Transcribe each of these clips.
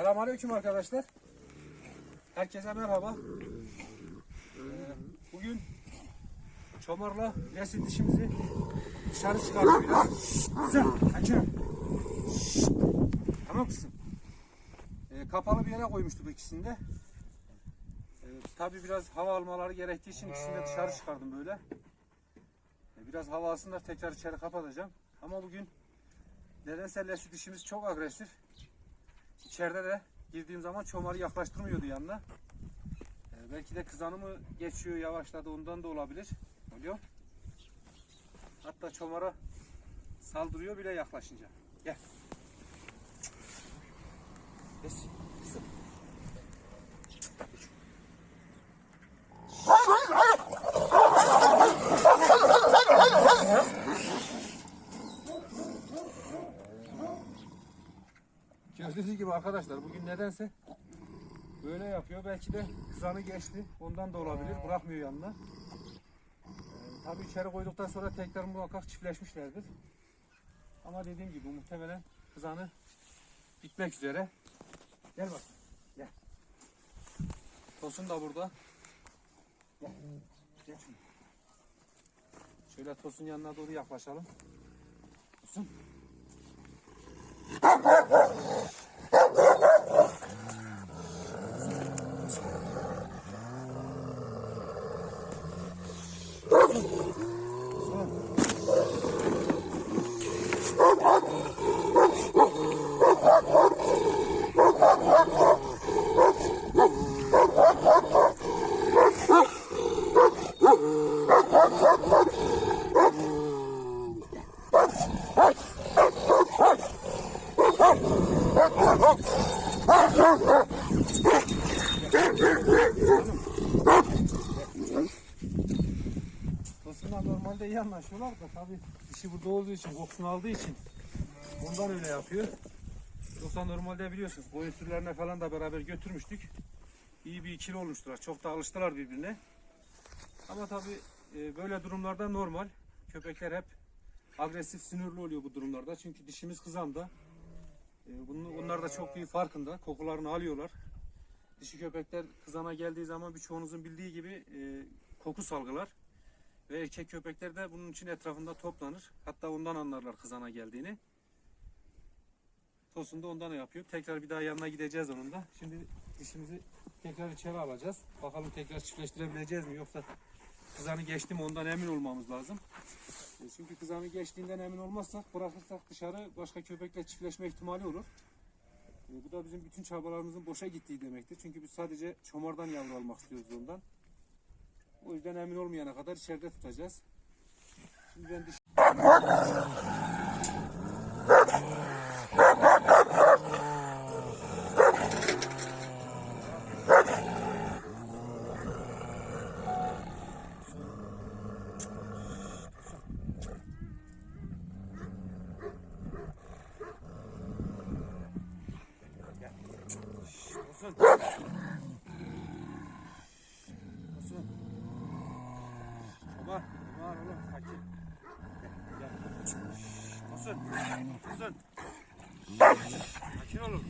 Selamünaleyküm arkadaşlar. Herkese merhaba. Ee, Bugün çomarla nesil dişimizi dışarı çıkardık biraz. Kızım. Tamam kızım. Ee, kapalı bir yere koymuştuk ikisini de. Ee, tabii biraz hava almaları gerektiği için ikisini de dışarı çıkardım böyle. Ee, biraz hava alsınlar tekrar içeri kapatacağım. Ama bugün nedense lesu dişimiz çok agresif. İçeride de girdiğim zaman çomarı yaklaştırmıyordu yanına. Ee, belki de kızanımı geçiyor yavaşladı ondan da olabilir. Oluyor. Hatta çomara saldırıyor bile yaklaşınca. Gel. Geç. Kızım. Gibi arkadaşlar bugün nedense böyle yapıyor. Belki de kızanı geçti. Ondan da olabilir. Bırakmıyor yanına. Ee, tabii içeri koyduktan sonra tekrar muhakkak çiftleşmişlerdir. Ama dediğim gibi muhtemelen kızanı bitmek üzere. Gel bak. Gel. Tosun da burada. Gel. Gel. Şöyle Tosun yanına doğru yaklaşalım. Tosun. Tosun'la normalde iyi anlaşıyorlar da tabii dişi burada olduğu için, kokusunu aldığı için ondan öyle yapıyor. Yoksa normalde biliyorsunuz boyun sürülerine falan da beraber götürmüştük. İyi bir ikili olmuştular. Çok da alıştılar birbirine. Ama tabii e, böyle durumlarda normal. Köpekler hep agresif, sinirli oluyor bu durumlarda. Çünkü dişimiz kızanda. E, onlar da çok iyi farkında. Kokularını alıyorlar. Dişi köpekler kızana geldiği zaman birçoğunuzun bildiği gibi e, koku salgılar. Ve erkek köpekler de bunun için etrafında toplanır. Hatta ondan anlarlar kızana geldiğini. Tosun da ondan yapıyor. Tekrar bir daha yanına gideceğiz onun da. Şimdi dişimizi tekrar içeri alacağız. Bakalım tekrar çiftleştirebileceğiz mi yoksa kızanı geçti mi ondan emin olmamız lazım. E, Çünkü kızanı geçtiğinden emin olmazsak bırakırsak dışarı başka köpekle çiftleşme ihtimali olur. E, Bu da bizim bütün çabalarımızın boşa gittiği demektir. Çünkü biz sadece çomardan yavru almak istiyoruz ondan. O yüzden emin olmayana kadar içeride tutacağız. Şimdi ben diş... Olsun. Olsun. Aman, aman oğlum sakin. Gel. Olsun, olsun. Sakin olun.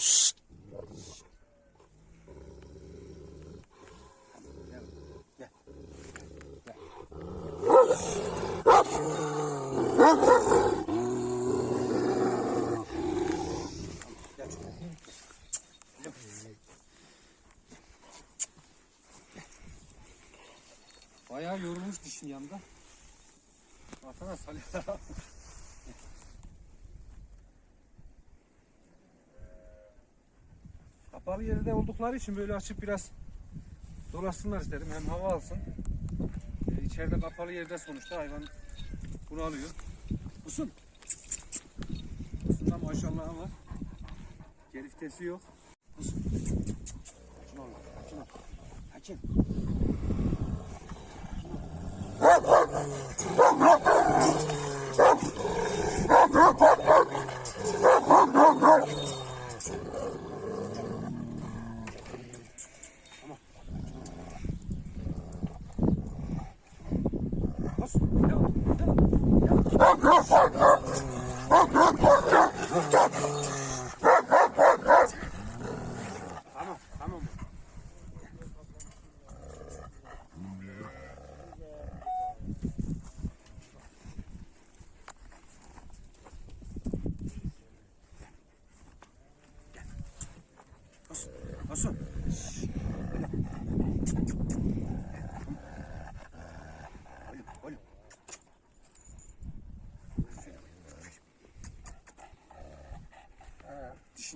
Şşt. Gel, gel, gel. Bayağı yorulmuş dişin yanında. Baksana salya. Kapalı yerde oldukları için böyle açıp biraz dolaşsınlar istedim. Hem hava alsın. Ee, içeride kapalı yerde sonuçta hayvan bunu alıyor. Usun. Usun'da maşallah var. Geriftesi yok. Usun. Sakin ol. Sakin ol. Sakin. Tamam. Tamam. Olsun. Olsun.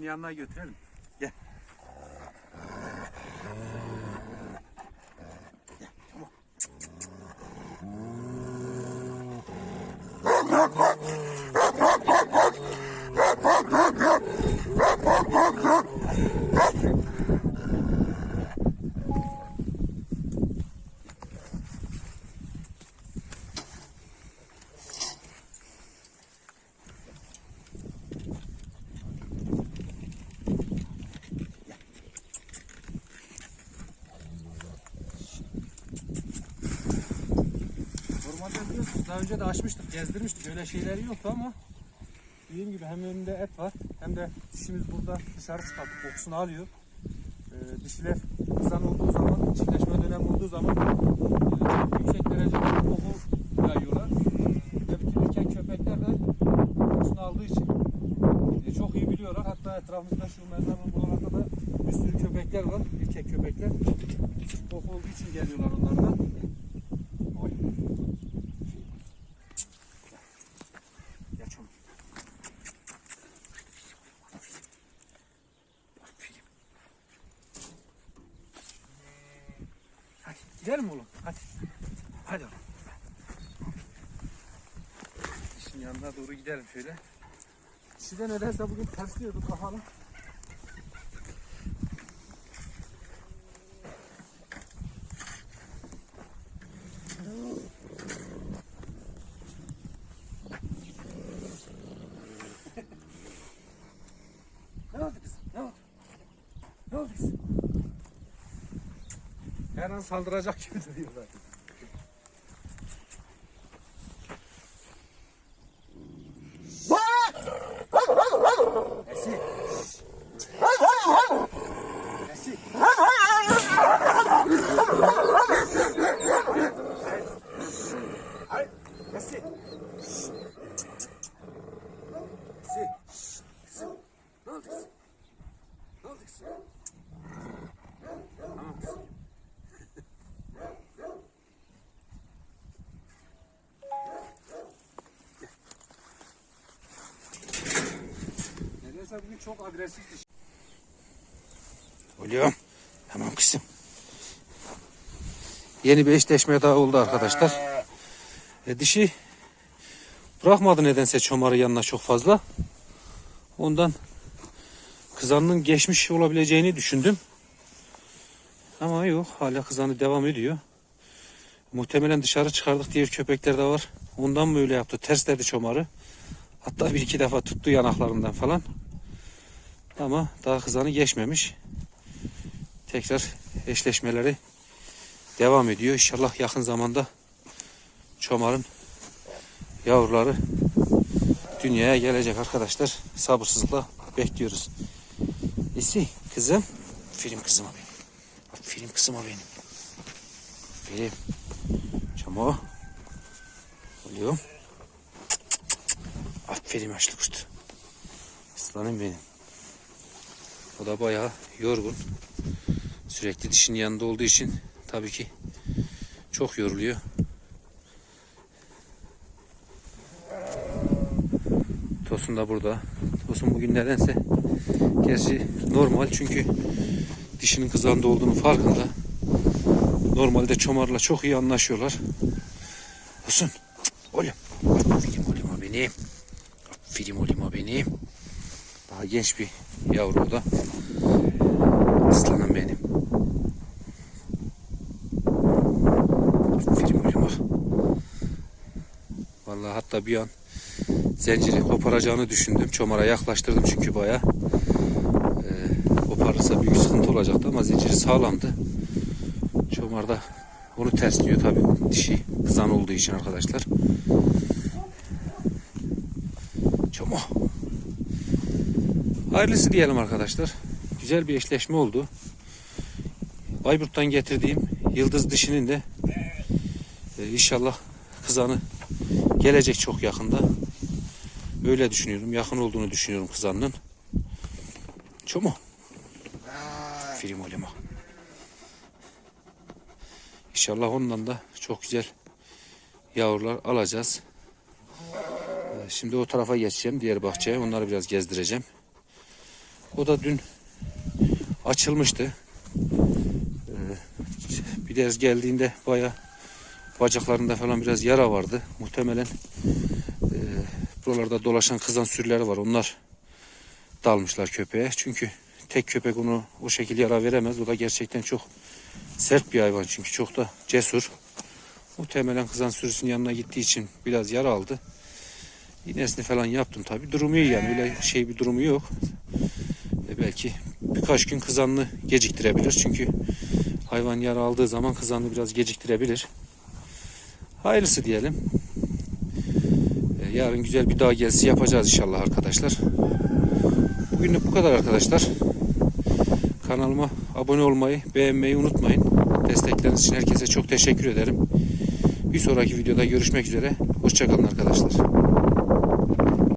Dişini yanına götürelim. Gel. Gel, tamam. Normalde biliyorsunuz daha önce de açmıştık, gezdirmiştik. Öyle şeyleri yoktu ama dediğim gibi hem önünde et var hem de dişimiz burada dışarı çıkartıp kokusunu alıyor. Ee, dişiler kızan olduğu zaman, çiftleşme dönemi olduğu zaman e, çok yüksek derecede koku yayıyorlar. Ve bütün erkek köpekler de kokusunu aldığı için e, çok iyi biliyorlar. Hatta etrafımızda şu mezarın buralarda da bir sürü köpekler var, erkek köpekler. Koku olduğu için geliyorlar onlar da. Oy. Gel çabuk. Aferin. Aferin. Hadi gidelim oğlum. Hadi. Hadi oğlum. İşin yanına doğru gidelim şöyle. Dişiden nedense bugün tersliyordu kafanı. Ne oldu kızım? Ne oldu? Ne oldu kızım? Her an saldıracak gibi duruyor zaten. Oldu kızım? Ne oldu kızım? Tamam kızım. Nedense bugün çok agresif diş. Oluyorum. Tamam kızım. Yeni bir eşleşme daha oldu arkadaşlar. E, dişi bırakmadı nedense çomarı yanına çok fazla. Ondan kızanın geçmiş olabileceğini düşündüm. Ama yok hala kızanı devam ediyor. Muhtemelen dışarı çıkardık diğer köpekler de var. Ondan mı öyle yaptı? Tersledi çomarı. Hatta bir iki defa tuttu yanaklarından falan. Ama daha kızanı geçmemiş tekrar eşleşmeleri devam ediyor. İnşallah yakın zamanda çomarın yavruları dünyaya gelecek arkadaşlar. Sabırsızlıkla bekliyoruz. Nesi kızım? Aferin kızıma benim. Aferin kızıma benim. Aferin. Çamo. Oluyor. Aferin yaşlı kuştu. Aslanım benim. O da bayağı yorgun. Sürekli dişinin yanında olduğu için tabii ki çok yoruluyor. Tosun da burada. Tosun bugün nedense gerçi normal çünkü dişinin kızağında olduğunu farkında. Normalde çomarla çok iyi anlaşıyorlar. Tosun. Oğlum. Aferin oğlum o benim. Aferin oğlum o benim. Daha genç bir yavru o da. Aslanım benim. Oğlum bak. Vallahi hatta bir an zinciri koparacağını düşündüm. Çomara yaklaştırdım çünkü baya. Koparırsa büyük sıkıntı olacaktı ama zinciri sağlamdı. Çomar da onu tersliyor tabii dişi kızan olduğu için arkadaşlar. Çomo. Hayırlısı diyelim arkadaşlar. Güzel bir eşleşme oldu. Bayburt'tan getirdiğim yıldız dişinin de e, inşallah kızanı gelecek çok yakında. Öyle düşünüyorum. Yakın olduğunu düşünüyorum kızanın. Çomo. Film olema. İnşallah ondan da çok güzel yavrular alacağız. Ee, Şimdi o tarafa geçeceğim. Diğer bahçeye. Onları biraz gezdireceğim. O da dün açılmıştı. Ee, Bir ders geldiğinde baya bacaklarında falan biraz yara vardı. Muhtemelen e, buralarda dolaşan kızan sürüleri var. Onlar dalmışlar köpeğe. Çünkü tek köpek onu o şekilde yara veremez. O da gerçekten çok sert bir hayvan çünkü çok da cesur. Muhtemelen kızan sürüsünün yanına gittiği için biraz yara aldı. İğnesini falan yaptım tabi. Durumu iyi yani öyle şey bir durumu yok. E belki birkaç gün kızanını geciktirebilir. Çünkü hayvan yara aldığı zaman kızanını biraz geciktirebilir. Hayırlısı diyelim. E, yarın güzel bir dağ gezisi yapacağız inşallah arkadaşlar. Bugünlük bu kadar arkadaşlar. Kanalıma abone olmayı, beğenmeyi unutmayın. Destekleriniz için herkese çok teşekkür ederim. Bir sonraki videoda görüşmek üzere. Hoşçakalın arkadaşlar.